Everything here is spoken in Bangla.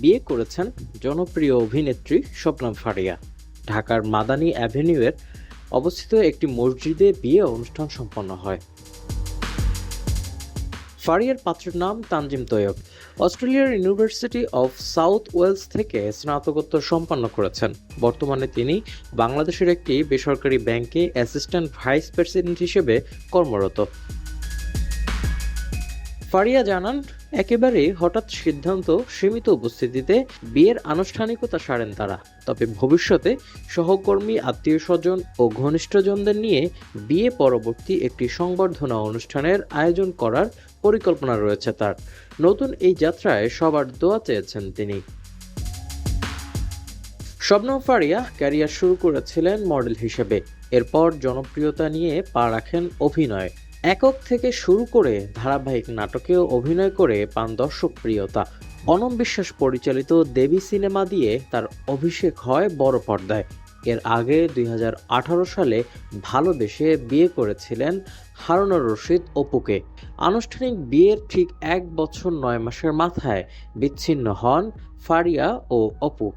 বিয়ে করেছেন জনপ্রিয় অভিনেত্রী শবনম ফারিয়া। ঢাকার মাদানী অ্যাভিনিউয়ের অবস্থিত একটি মসজিদে বিয়ে অনুষ্ঠান সম্পন্ন হয়। ফারিয়ার পাত্রের নাম তানজিম তৈয়ব। অস্ট্রেলিয়ার ইউনিভার্সিটি অফ সাউথ ওয়েলস থেকে স্নাতকোত্তর সম্পন্ন করেছেন। বর্তমানে তিনি বাংলাদেশের একটি বেসরকারি ব্যাংকে অ্যাসিস্ট্যান্ট ভাইস প্রেসিডেন্ট হিসেবে কর্মরত। ফারিয়া জানান একেবারে হঠাৎ সিদ্ধান্ত সীমিত উপস্থিতিতে বিয়ের আনুষ্ঠানিকতা সারেন তারা। তবে ভবিষ্যতে সহকর্মী আত্মীয় স্বজন ও ঘনিষ্ঠজনদের নিয়ে বিয়ে পরবর্তী একটি সংবর্ধনা অনুষ্ঠানের আয়োজন করার পরিকল্পনা রয়েছে তার। নতুন এই যাত্রায় সবার দোয়া চেয়েছেন তিনি। শবনম ফারিয়া ক্যারিয়ার শুরু করেছিলেন মডেল হিসেবে। এরপর জনপ্রিয়তা নিয়ে পা রাখেন অভিনয়। একক থেকে শুরু করে ধারাবাহিক নাটকেও অভিনয় করে পান দর্শক প্রিয়তা অনম বিশ্বাস পরিচালিত দেবী সিনেমা দিয়ে তার অভিষেক হয় বড় পর্দায়। এর আগে দুই হাজার আঠারো সালে ভালোবেসে বিয়ে করেছিলেন হারুনুর রশিদ অপুকে। আনুষ্ঠানিক বিয়ের ঠিক এক বছর নয় মাসের মাথায় বিচ্ছিন্ন হন ফারিয়া ও অপু।